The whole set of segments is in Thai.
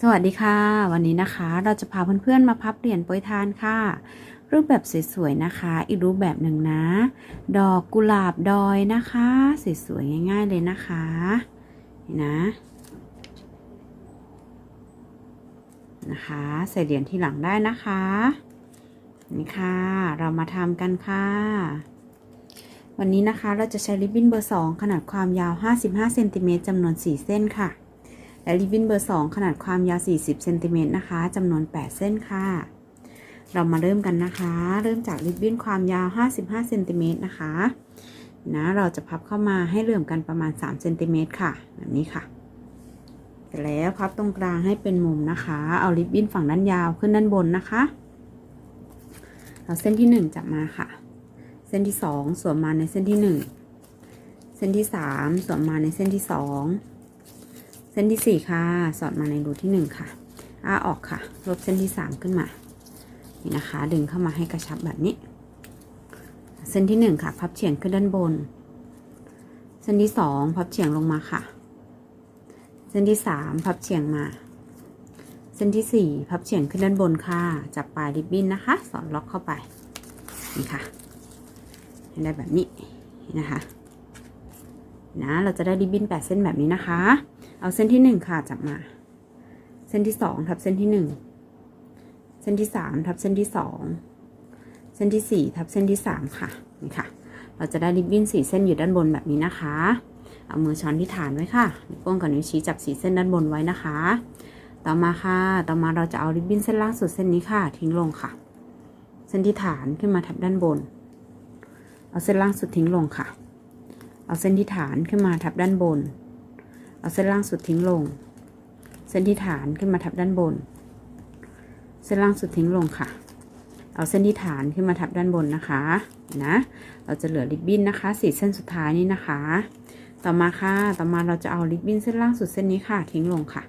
สวัสดีค่ะ วันนี้นะคะเราจะพาเพื่อนๆมาพับเหรียญโปรยทานค่ะ รูปแบบสวยๆนะคะ อีกรูปแบบหนึ่งนะ ดอกกุหลาบดอยนะคะสวยๆง่าย ๆเลยนะคะนี่นะนะคะ ใส่เหรียญที่หลังได้นะคะนี่ค่ะ เรามาทำกันค่ะ วันนี้นะคะเราจะใช้ริบบิ้นเบอร์ 2 ขนาดความยาว 55เซนติเมตรจำนวน 4 เส้นค่ะ และริบบิ้นเบอร์ 2 ขนาดความยาว 40เซนติเมตรนะคะจำนวน 8 เส้นค่ะ เรามาเริ่มกันนะคะ เริ่มจากริบบิ้นความยาว 55เซนติเมตรนะคะ นะ เราจะพับเข้ามาให้เหลื่อมกันประมาณ3เซนติเมตรค่ะ แบบนี้ค่ะเสร็จแล้วพับตรงกลางให้เป็นมุมนะคะ เอาริบบิ้นฝั่งด้านยาวขึ้นด้านบนนะคะ เอาเส้นที่ 1 จับมาค่ะ เส้นที่ 2 สวมมาในเส้นที่ 1 เส้นที่ 3 สวมมาในเส้นที่ 2 ส้นที่ 4 ค่ะ สอดมาในรูที่ 1 ค่ะ อ้าออกค่ะ ลบเส้นที่ 3 ขึ้นมา นี่นะคะ ดึงเข้ามาให้กระชับแบบนี้ เส้นที่ 1 ค่ะ พับเฉียงขึ้นด้านบน เส้นที่ 2 พับเฉียงลงมาค่ะ เส้นที่ 3 พับเฉียงมา เส้นที่ 4 พับเฉียงขึ้นด้านบนค่ะ จับปลายริบบิ้นนะคะ สอดล็อกเข้าไป นี่ค่ะให้ได้แบบนี้ นะคะ นะ เราจะได้ริบบิ้นแปดเส้นแบบนี้นะคะ เอาเส้นที่หนึ่งค่ะจับมา เส้นที่สองทับเส้นที่หนึ่งเส้นที่สามทับเส้นที่สองเส้นที่สี่ทับเส้นที่สามค่ะนี่ค่ะ เราจะได้ริบบิ้นสี่เส้นอยู่ด้านบนแบบนี้นะคะ เอามือช้อนที่ฐานไว้ค่ะนิ้วโป้งกับนิ้วชี้จับสีเส้นด้านบนไว้นะคะ ต่อมาค่ะ ต่อมาเราจะเอาริบบิ้นเส้นล่างสุดเส้นนี้ค่ะ ทิ้งลงค่ะ เส้นที่ฐานขึ้นมาทับด้านบน เอาเส้นล่างสุดทิ้งลงค่ะ เอาเส้นที่ฐานขึ้นมาทับด้านบน เอาเส้นล่างสุดทิ้งลง เส้นที่ฐานขึ้นมาทับด้านบน เส้นล่างสุดทิ้งลงค่ะ เอาเส้นที่ฐานขึ้นมาทับด้านบนนะคะ นะ เราจะเหลือริบบิ้นนะคะสี่เส้นสุดท้ายนี้นะคะ ต่อมาค่ะ ต่อมาเราจะเอาริบบิ้นเส้นล่างสุดเส้นนี้ค่ะ ทิ้งลงค่ะ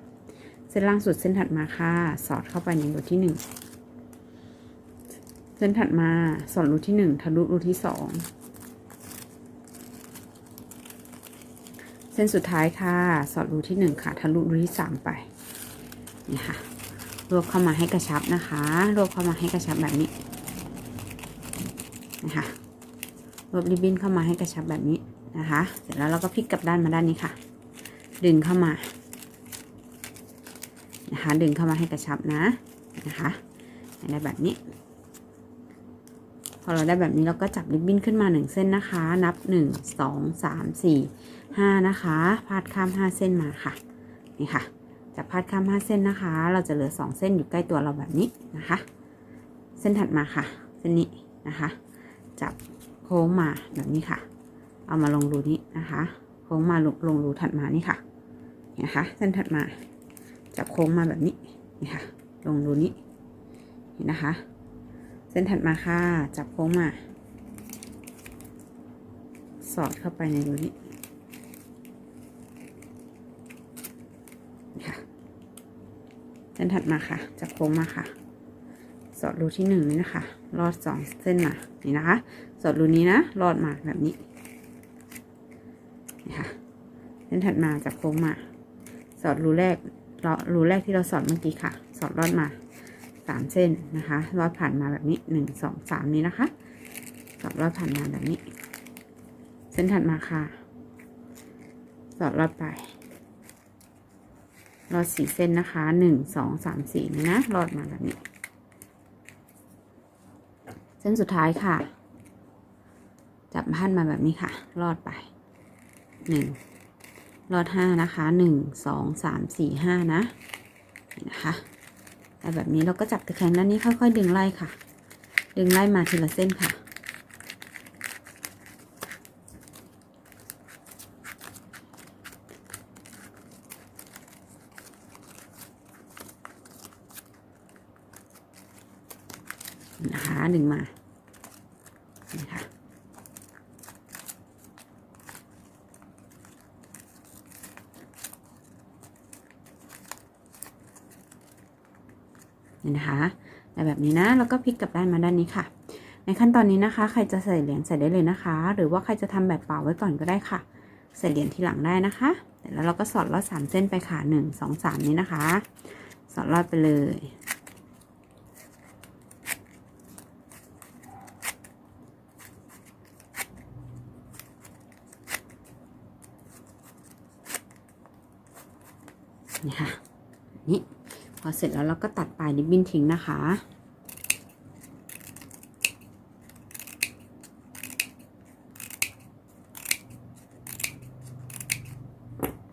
เส้นล่างสุดเส้นถัดมาค่ะ สอดเข้าไปในรูที่หนึ่งเส้นถัดมาสอดรูที่หนึ่งทะลุรูที่สอง ส้นสุดท้ายค่ะ สอดรูที่หนึ่งค่ะ ทะลุรูที่สามไป นี่ค่ะ รวบเข้ามาให้กระชับนะคะ รวบเข้ามาให้กระชับแบบนี้นะคะรวบริบบิ้นเข้ามาให้กระชับแบบนี้นะคะ เสร็จแล้วเราก็พลิกกลับด้านมาด้านนี้ค่ะ ดึงเข้ามา นะคะ ดึงเข้ามาให้กระชับนะ นะคะในแบบนี้ พอเราได้แบบนี้เราก็จับริบบิ้นขึ้นมาหนึ่งเส้นนะคะ นับหนึ่งสองสามสี่ ห้านะคะพาดข้ามห้าเส้นมาค่ะนี่ค่ะจับพาดข้ามห้าเส้นนะคะ เราจะเหลือสองเส้นอยู่ใกล้ตัวเราแบบนี้นะคะ เส้นถัดมาค่ะ เส้นนี้นะคะ จับโค้งมาแบบนี้ค่ะ เอามาลงรูนี้นะคะ โค้งมาลงลงรูถัดมานี่ค่ะนี่นะคะเส้นถัดมา จับโค้งมาแบบนี้นี่ค่ะ ลงรูนี้นี่นะคะ เส้นถัดมาค่ะ จับโค้งมา สอดเข้าไปในรูนี้ค่ะ เส้ นถัดมาค่ะจับโค้งมาค่ะ สอดรูที่หนึ่งนี่นะคะลอดสองเส้นมานี่นะคะ สอดรูนี้นะลอดมาแบบนี้นี่ค่ะเส้นถัดมาจับโค้งมา สอดรูแรกรูแรกที่เราสอดเมื่อกี้ค่ะ สอดลอดมาสามเส้นนะคะลอดผ่านมาแบบนี้หนึ่งสองสามนี้นะคะสอดลอดผ่านมาแบบนี้ เส้นถัดมาค่ะ สอดลอดไป ลอดสี่เส้นนะคะหนึ่งสองสามสี่นี่นะลอดมาแบบนี้ เส้นสุดท้ายค่ะ จับพันมาแบบนี้ค่ะลอดไปหนึ่งลอดห้านะคะหนึ่งสองสามสี่ห้านะนะคะแต่แบบนี้เราก็จับตะแคงด้านนี้ค่อยๆ ดึงไล่ค่ะ ดึงไล่มาทีละเส้นค่ะ ดึงมานะคะ นี่นะคะแบบนี้นะแล้วก็พลิกกลับด้านมาด้านนี้ค่ะ ในขั้นตอนนี้นะคะ ใครจะใส่เหรียญใส่ได้เลยนะคะ หรือว่าใครจะทำแบบเปล่าไว้ก่อนก็ได้ค่ะ ใส่เหรียญทีหลังได้นะคะแล้วเราก็สอดลอดสามเส้นไปค่ะหนึ่งสองสามนี้นะคะ สอดลอดไปเลย นี่ค่ะ นี่ พอเสร็จแล้วเราก็ตัดปลายริบบิ้นทิ้งนะคะ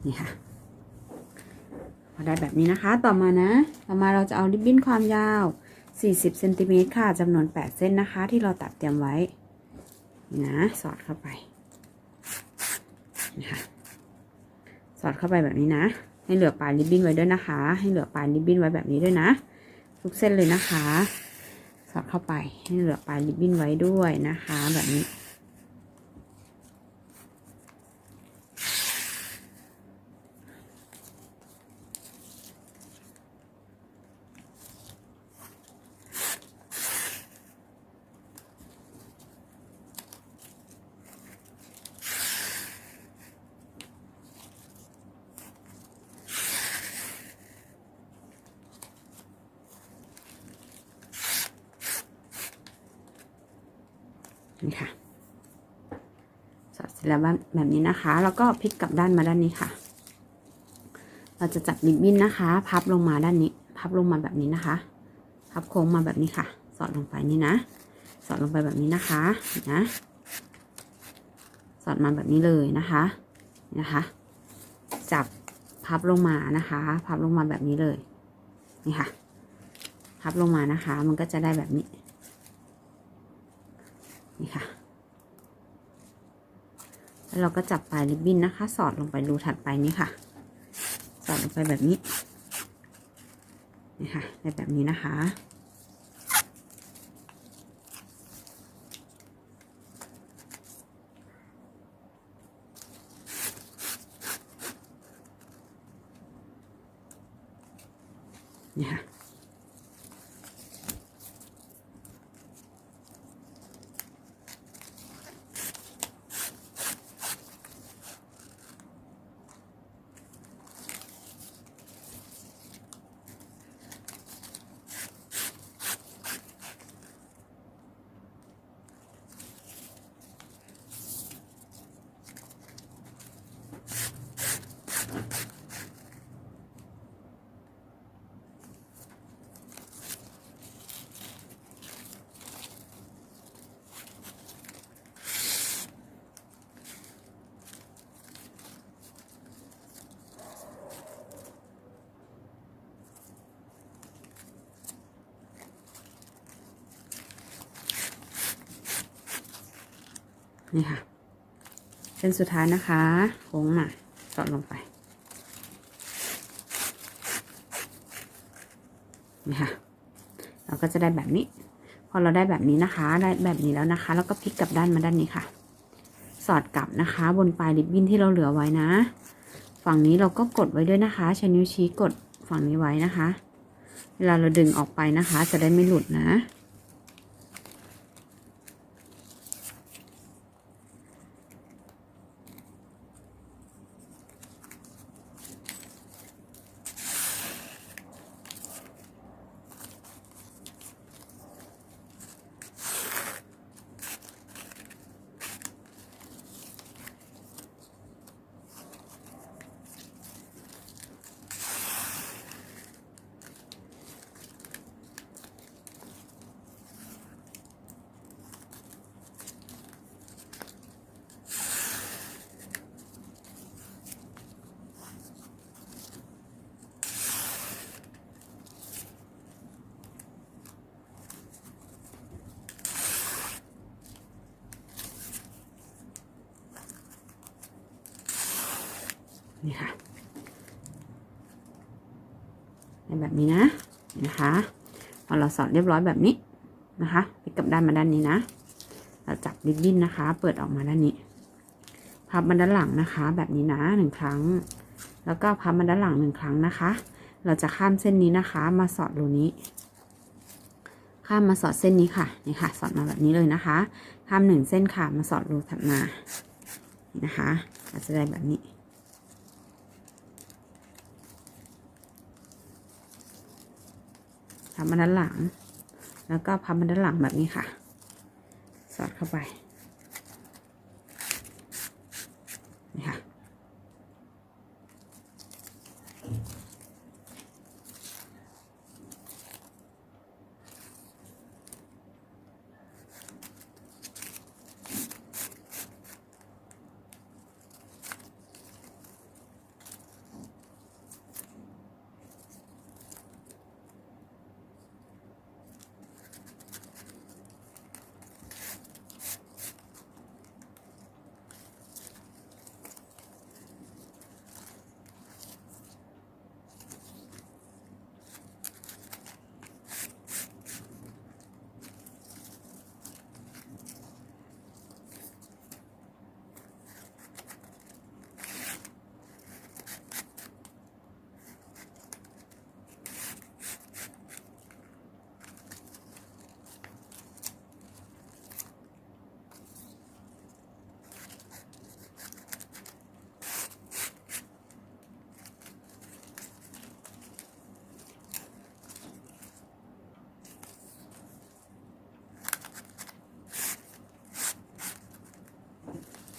นี่ค่ะพอได้แบบนี้นะคะ ต่อมานะ ต่อมาเราจะเอาริบบิ้นความยาว 40เซนติเมตรค่ะจำนวน 8 เส้นนะคะ ที่เราตัดเตรียมไว้นี่นะสอดเข้าไปนี่ค่ะสอดเข้าไปแบบนี้นะ ให้เหลือปลายริบบิ้นไว้ด้วยนะคะ ให้เหลือปลายริบบิ้นไว้แบบนี้ด้วยนะ ทุกเส้นเลยนะคะ สอดเข้าไปให้เหลือปลายริบบิ้นไว้ด้วยนะคะ แบบนี้ นี่ค่ะสอดเสร็จแล้วแบบนี้นะคะ แล้วก็พลิกกลับด้านมาด้านนี้ค่ะ เราจะจับริบบิ้นนะคะ พับลงมาด้านนี้ พับลงมาแบบนี้นะคะ พับโค้งมาแบบนี้ค่ะ สอดลงไปนี่นะ สอดลงไปแบบนี้นะคะนะ สอดมาแบบนี้เลยนะคะนะคะ จับพับลงมานะคะ พับลงมาแบบนี้เลย นี่ค่ะ พับลงมานะคะ มันก็จะได้แบบนี้ นี่ค่ะ แล้วเราก็จับปลายริบบิ้นนะคะ สอดลงไปรูถัดไปนี้ค่ะ สอดลงไปแบบนี้นี่ค่ะในแบบนี้นะคะ นี่ค่ะ เส้นสุดท้ายนะคะโค้งมาสอดลงไป นี่ค่ะ เราก็จะได้แบบนี้ พอเราได้แบบนี้นะคะ ได้แบบนี้แล้วนะคะ แล้วก็พลิกกลับด้านมาด้านนี้ค่ะ สอดกลับนะคะ บนปลายริบบิ้นที่เราเหลือไว้นะ ฝั่งนี้เราก็กดไว้ด้วยนะคะใช้นิ้วชี้กดฝั่งนี้ไว้นะคะ เวลาเราดึงออกไปนะคะ จะได้ไม่หลุดนะ นี่ค่ะเป็นแบบนี้นะนะคะพอเราสอดเรียบร้อยแบบนี้นะคะพลิกกลับด้านมาด้านนี้นะเราจับริบบิ้นนะคะ เปิดออกมาด้านนี้ พับมาด้านหลังนะคะ แบบนี้นะหนึ่งครั้ง แล้วก็พับมาด้านหลังหนึ่งครั้งนะคะ เราจะข้ามเส้นนี้นะคะ มาสอดรูนี้ ข้ามมาสอดเส้นนี้ค่ะนี่ค่ะ สอดมาแบบนี้เลยนะคะ ข้ามหนึ่งเส้นค่ะมาสอดรูถัดมานี่นะคะเราจะได้แบบนี้ พับมาด้านหลัง แล้วก็พับมาด้านหลังแบบนี้ค่ะ สอดเข้าไป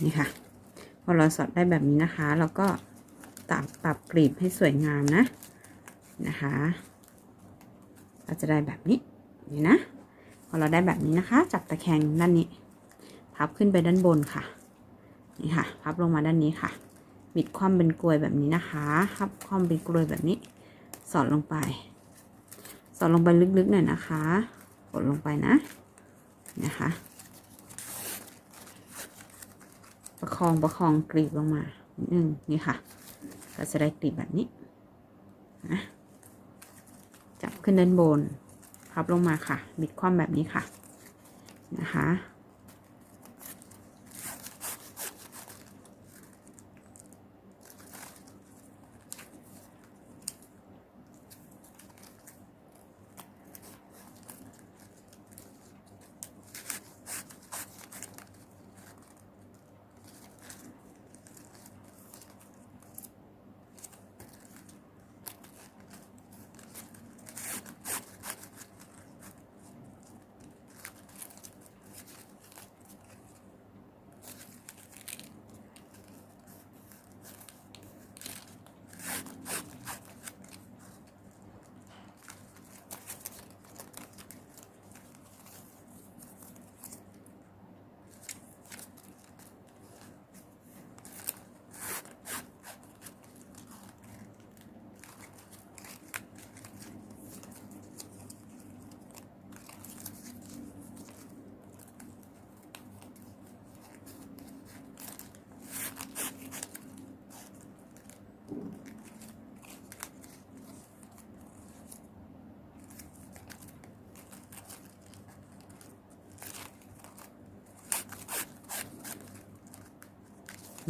นี่ค่ะ พอเราสอดได้แบบนี้นะคะ เราก็ตัดปรับกรีบให้สวยงามนะนะคะเราจะได้แบบนี้นี่นะ พอเราได้แบบนี้นะคะ จับตะแคงด้านนี้ พับขึ้นไปด้านบนค่ะ นี่ค่ะ พับลงมาด้านนี้ค่ะ บิดคว่ำเป็นกลวยแบบนี้นะคะพับคว่ำเป็นกลวยแบบนี้ สอดลงไป สอดลงไปลึกๆหน่อยนะคะ กดลงไปนะ นะคะ ประคองประคองกรีบลงมานิดนึงนี่ค่ะ ก็จะได้กรีบแบบนี้นะจับขึ้นด้านบนพับลงมาค่ะ บิดคว่ำแบบนี้ค่ะนะคะ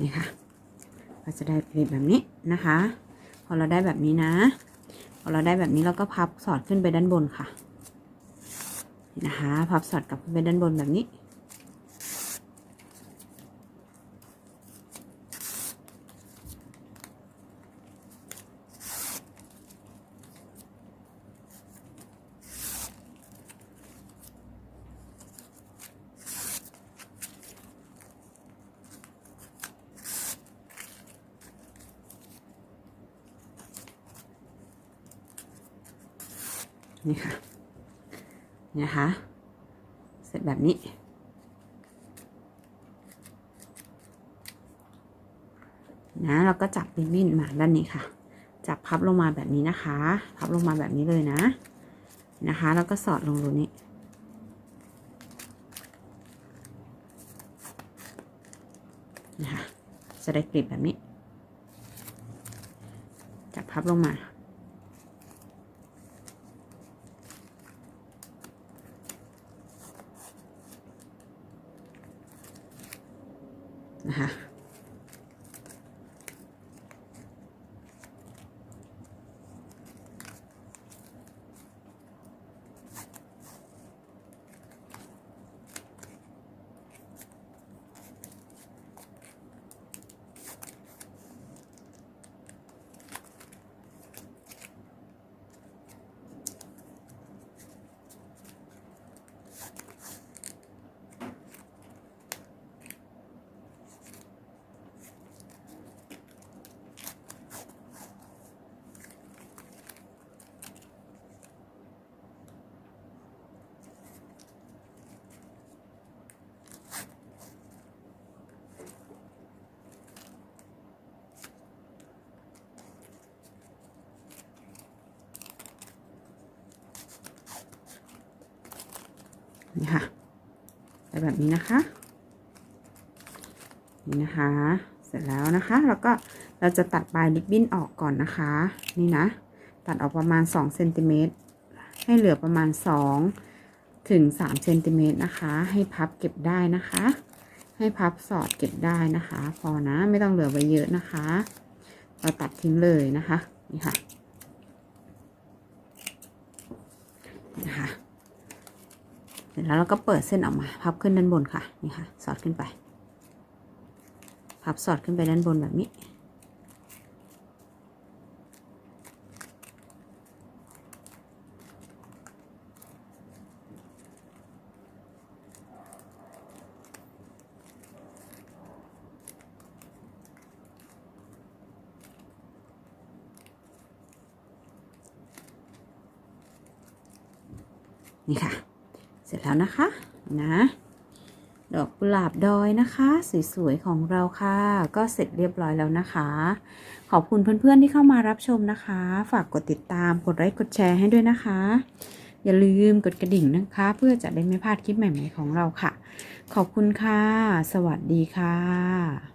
นี่ค่ะเราจะได้เป็นแบบนี้นะคะ พอเราได้แบบนี้นะ พอเราได้แบบนี้เราก็พับสอดขึ้นไปด้านบนค่ะนะคะ พับสอดกลับไปด้านบนแบบนี้ นี่ค่ะนี่นะคะ เสร็จแบบนี้ นะเราก็จับริบบิ้นมาด้านนี้ค่ะ จับพับลงมาแบบนี้นะคะ พับลงมาแบบนี้เลยนะนะคะ แล้วก็สอดลงตรงนี้นะคะจะได้กริบแบบนี้ จับพับลงมา นะคะ นี่ค่ะแต่แบบนี้นะคะ นี่นะคะ เสร็จแล้วนะคะ แล้วก็เราจะตัดปลายริบบิ้นออกก่อนนะคะ นี่นะ ตัดออกประมาณ2เซนติเมตรให้เหลือประมาณ 2 ถึง3เซนติเมตรนะคะ ให้พับเก็บได้นะคะ ให้พับสอดเก็บได้นะคะ พอนะ ไม่ต้องเหลือไว้เยอะนะคะ เราตัดทิ้งเลยนะคะ นี่ค่ะ เสร็จแล้วเราก็เปิดเส้นออกมาพับขึ้นด้านบนค่ะนี่ค่ะ สอดขึ้นไป พับสอดขึ้นไปด้านบนแบบนี้ นี่ค่ะ เสร็จแล้วนะคะนะดอกกุหลาบดอยนะคะ สวยๆของเราค่ะ ก็เสร็จเรียบร้อยแล้วนะคะ ขอบคุณเพื่อนๆที่เข้ามารับชมนะคะ ฝากกดติดตามกดไลค์กดแชร์ให้ด้วยนะคะ อย่าลืมกดกระดิ่งนะคะ เพื่อจะได้ไม่พลาดคลิปใหม่ๆของเราค่ะ ขอบคุณค่ะ สวัสดีค่ะ